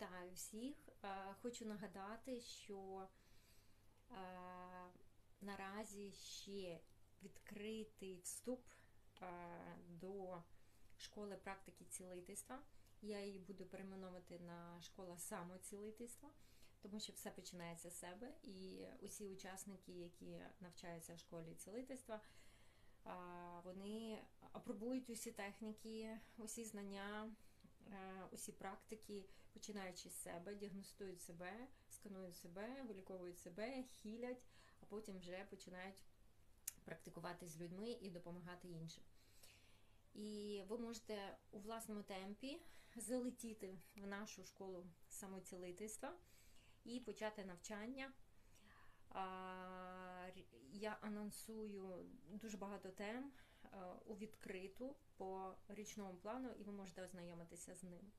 Вітаю всіх! Е, Хочу нагадати, що е, наразі ще відкритий вступ е, до школи практики цілительства. Я її буду перейменовувати на школа самоцілительства, тому що все починається з себе. І усі учасники, які навчаються в школі цілительства, вони апробують усі техніки, усі знання. Е, усі практики, починаючи з себе, діагностують себе, сканують себе, виліковують себе, хілять, а потім вже починають практикувати з людьми і допомагати іншим. І ви можете у власному темпі залетіти в нашу школу самоцілительства і почати навчання. Я анонсую дуже багато тем е, у відкриту по річному плану, і ви можете ознайомитися з ним.